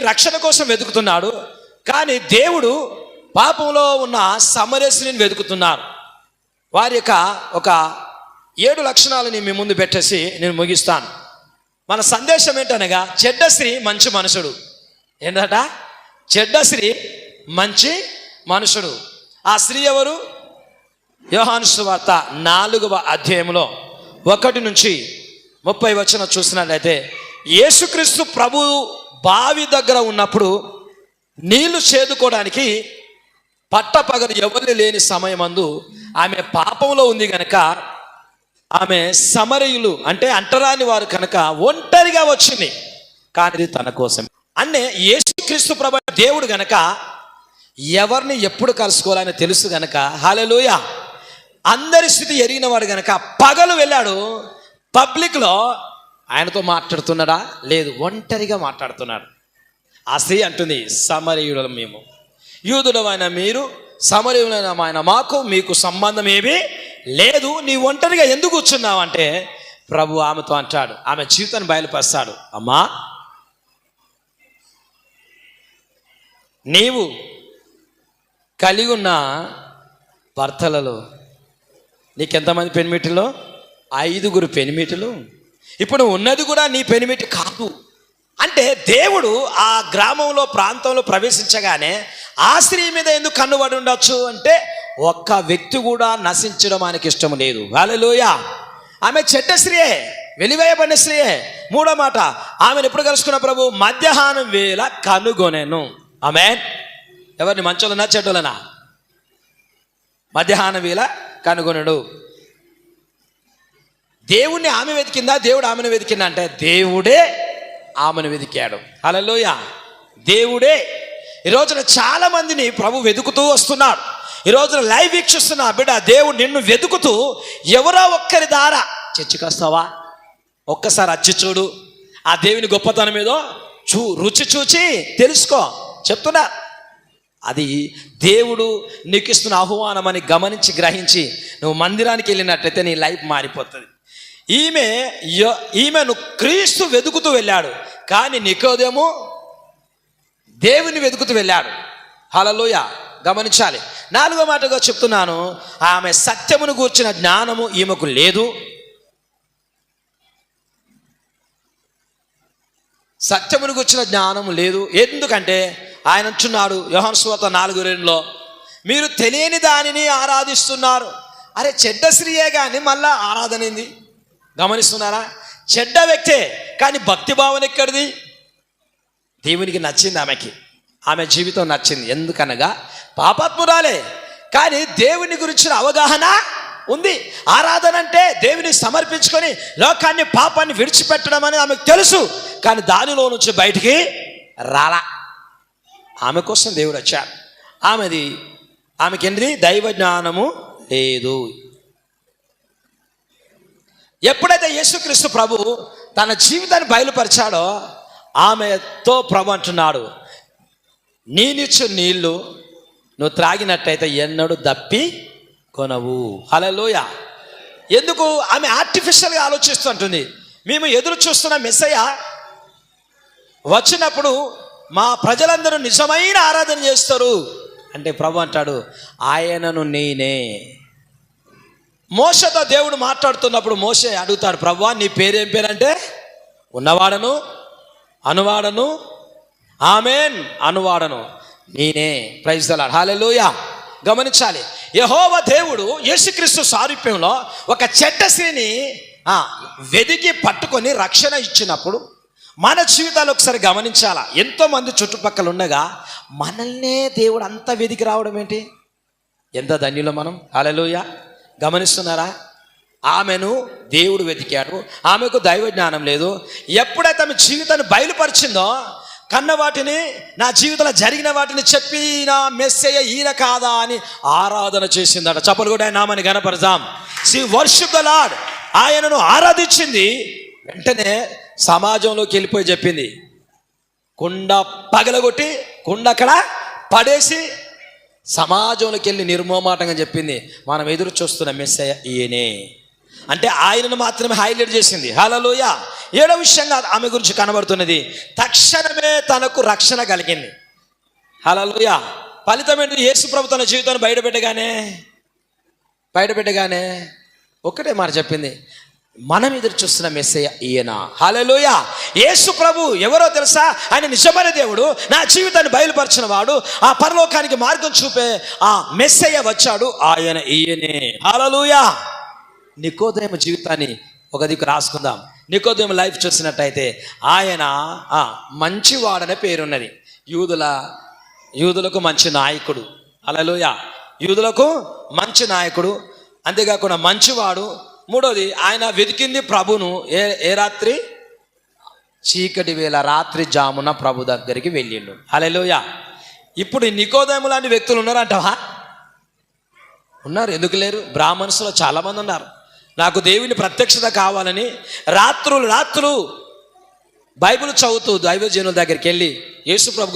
రక్షణ కోసం వెతుకుతున్నాడు కానీ దేవుడు పాపంలో ఉన్న సమరస్ని వెతుకుతున్నారు. వారి యొక్క ఒక ఏడు లక్షణాలని మీ ముందు పెట్టేసి నేను ముగిస్తాను. మన సందేశం ఏంటనగా చెడ్డ స్త్రీ మంచి మనుషుడు. ఏంటట? చెడ్డ స్త్రీ మంచి మనుషుడు. ఆ స్త్రీ ఎవరు? యోహాను సువార్త నాలుగవ అధ్యాయంలో ఒకటి నుంచి ముప్పై వచ్చిన చూసినట్లయితే యేసుక్రీస్తు ప్రభు బావి దగ్గర ఉన్నప్పుడు నీళ్ళు చేదుకోవడానికి పట్టపగలు ఎవరు లేని సమయమందు ఆమె పాపంలో ఉంది కనుక ఆమె సమరయులు అంటే అంటరాని వారు కనుక ఒంటరిగా వచ్చింది. కానీ తన కోసం అన్నే యేసుక్రీస్తు ప్రభు దేవుడు గనక ఎవరిని ఎప్పుడు కలుసుకోవాలని తెలుసు గనక హాలలోయ అందరి స్థితి ఎరిగిన వాడు గనక పగలు వెళ్ళాడు పబ్లిక్లో ఆయనతో మాట్లాడుతున్నాడా? లేదు ఒంటరిగా మాట్లాడుతున్నాడు. ఆ స్త్రీ అంటుంది సమరయుడు మేము. యూదులమైన మీరు సమరయులైన ఆయన మాకు మీకు సంబంధం ఏమీ లేదు. నీ ఒంటరిగా ఎందుకు కూర్చున్నావు? అంటే ప్రభు ఆమెతో అంటాడు ఆమె జీవితాన్ని బయలుపరుస్తాడు. అమ్మా నీవు కలిగి ఉన్న భర్తలలో నీకెంతమంది పెనిమిటిలో? ఐదుగురు పెనిమిటిలు. ఇప్పుడు ఉన్నది కూడా నీ పెనిమిటి కాదు. అంటే దేవుడు ఆ గ్రామంలో ప్రాంతంలో ప్రవేశించగానే ఆ స్త్రీ మీద ఎందుకు కన్నుబడి ఉండొచ్చు అంటే ఒక్క వ్యక్తి కూడా నశించడం ఆయనకి ఇష్టం లేదు. వాళ్ళలోయ ఆమె చెడ్డ స్త్రీయే వెలివేయబడిన స్త్రీయే. మూడో మాట ఆమెను ఎప్పుడు కలుసుకున్న ప్రభు? మధ్యాహ్నం వేళ కనుగొనేను. ఆమె ఎవరిని మంచోళ్ళనా చెడ్డోళ్ళనా? మధ్యాహ్నం వేళ కనుగొనడు. దేవుణ్ణి ఆమె వెతికిందా? దేవుడు ఆమెను వెతికిందా అంటే దేవుడే ఆమెను వెతికాడు. హల్లెలూయా. దేవుడే. ఈ రోజున చాలా మందిని ప్రభు వెతుకుతూ వస్తున్నాడు. ఈ రోజున లైవ్ వీక్షిస్తున్నా బిడ్డ దేవుడు నిన్ను వెతుకుతూ ఎవరో ఒక్కరి దారా చర్చికి వస్తావా? ఒక్కసారి అచ్చి చూడు. ఆ దేవుని గొప్పతనం ఏదో చూ రుచి చూచి తెలుసుకో. చెప్తున్నా. అది దేవుడు నీకు ఇస్తున్న ఆహ్వానం అని గమనించి గ్రహించి నువ్వు మందిరానికి వెళ్ళినట్టయితే నీ లైఫ్ మారిపోతుంది. ఈమె ఈమెను క్రీస్తు వెతుకుతూ వెళ్ళాడు. కానీ నికోదేమో దేవుని వెతుకుతూ వెళ్ళాడు. హలలోయ గమనించాలి. నాలుగో మాటగా చెప్తున్నాను. ఆమె సత్యమును గూర్చిన జ్ఞానము ఈమెకు లేదు. సత్యమును గుర్చిన జ్ఞానము లేదు. ఎందుకంటే ఆయన అంటున్నాడు యోహాను నాలుగు రెండులో మీరు తెలియని దానిని ఆరాధిస్తున్నారు. అరే చెడ్డ స్త్రీయే కానీ మళ్ళా ఆరాధనైంది? గమనిస్తున్నారా? చెడ్డ వ్యక్తే కానీ భక్తి భావన ఎక్కడిది? దేవునికి నచ్చింది ఆమెకి. ఆమె జీవితం నచ్చింది. ఎందుకనగా పాపాత్మురాలే కానీ దేవుని గురించిన అవగాహన ఉంది. ఆరాధన అంటే దేవుని సమర్పించుకొని లోకాన్ని పాపాన్ని విడిచిపెట్టడం అని ఆమెకు తెలుసు. కానీ దానిలో నుంచి బయటికి రాలా. ఆమె కోసం దేవుడు వచ్చాడు. ఆమెది ఆమెకి ఏంటిది? దైవ జ్ఞానము లేదు. ఎప్పుడైతే యేసుక్రీస్తు ప్రభు తన జీవితాన్ని బయలుపరిచాడో ఆమెతో ప్రభు అంటున్నాడు నేనిచ్చు నీళ్ళు నువ్వు త్రాగినట్టయితే ఎన్నడూ దప్పి కొనవు. హలలోయ ఎందుకు? ఆమె ఆర్టిఫిషియల్గా ఆలోచిస్తుంటుంది మేము ఎదురు చూస్తున్న మెస్సయ్య వచ్చినప్పుడు మా ప్రజలందరూ నిజమైన ఆరాధన చేస్తారు. అంటే ప్రభు అంటాడు ఆయనను నేనే. మోసతో దేవుడు మాట్లాడుతున్నప్పుడు మోసే అడుగుతాడు ప్రవ్వా నీ పేరేం పేరంటే? ఉన్నవాడను అనువాడను ఆమెన్ అనువాడను నేనే. ప్రైజ్ దలాడ్ హాలెలూయ గమనించాలి. యహోవ దేవుడు యేసుక్రీస్తు సారూప్యంలో ఒక చెడ్డ స్త్రీని వెదిగి వెదికి పట్టుకొని రక్షణ ఇచ్చినప్పుడు మన జీవితాలు ఒకసారి గమనించాలా? ఎంతోమంది చుట్టుపక్కల ఉండగా మనల్నే దేవుడు అంత వెదికి రావడం ఏంటి? ఎంత ధన్యులో మనం? అలలోయ గమనిస్తున్నారా? ఆమెను దేవుడు వెతికాడు. ఆమెకు దైవ జ్ఞానం లేదు. ఎప్పుడైతే ఆమె జీవితాన్ని బయలుపరిచిందో కన్న వాటిని నా జీవితంలో జరిగిన వాటిని చెప్పి నా మెస్సయ్య ఈయన కాదా అని ఆరాధన చేసిందట. చప్పలు కూడా ఆయన నామని గనపరచాం సి వర్షిప్ ద లాడ్ ఆయనను ఆరాధించింది. వెంటనే సమాజంలోకి వెళ్ళిపోయి చెప్పింది. కుండ పగలగొట్టి కుండ అక్కడ పడేసి సమాజంలోకి వెళ్ళి నిర్మోమాటంగా చెప్పింది మనం ఎదురు చూస్తున్న మెస్సయ్య ఈయనే. అంటే ఆయనను మాత్రమే హైలైట్ చేసింది. హలలోయ ఏడో విషయంగా ఆమె గురించి కనబడుతున్నది. తక్షణమే తనకు రక్షణ కలిగింది. హలలోయ ఫలితం ఏంటి? యేసు ప్రభు తన జీవితాన్ని బయటపెట్టగానే బయటపెట్టగానే ఒక్కటే మాట చెప్పింది. మనం ఎదురు చూస్తున్న మెస్సయ్య ఈయన. హలలోయ యేసు ప్రభు ఎవరో తెలుసా? ఆయన నిజమైన దేవుడు. నా జీవితాన్ని బయలుపరిచిన వాడు ఆ పరలోకానికి మార్గం చూపే ఆ మెస్సయ్య వచ్చాడు. ఆయన ఈయనే. హలలోయ నికోదయం జీవితాన్ని ఒక దిక్కు రాసుకుందాం. నికోదయం లైఫ్ చూసినట్టయితే ఆయన మంచివాడనే పేరున్నది. యూదుల యూదులకు మంచి నాయకుడు. అలలోయ యూదులకు మంచి నాయకుడు. అంతేకాకుండా మంచివాడు. మూడోది ఆయన వెతికింది ప్రభును. ఏ ఏ రాత్రి? చీకటి వేళ రాత్రి జామున ప్రభు దగ్గరికి వెళ్ళిండు. హలోయ ఇప్పుడు నికోదయము నికోదయం లాంటి వ్యక్తులు ఉన్నారంటవా? ఉన్నారు ఎందుకు లేరు? బ్రాహ్మణ్స్లో చాలామంది ఉన్నారు. నాకు దేవుని ప్రత్యక్షత కావాలని రాత్రులు రాత్రులు బైబిల్ చదువుతూ దైవజనుల దగ్గరికి వెళ్ళి యేసు ప్రభు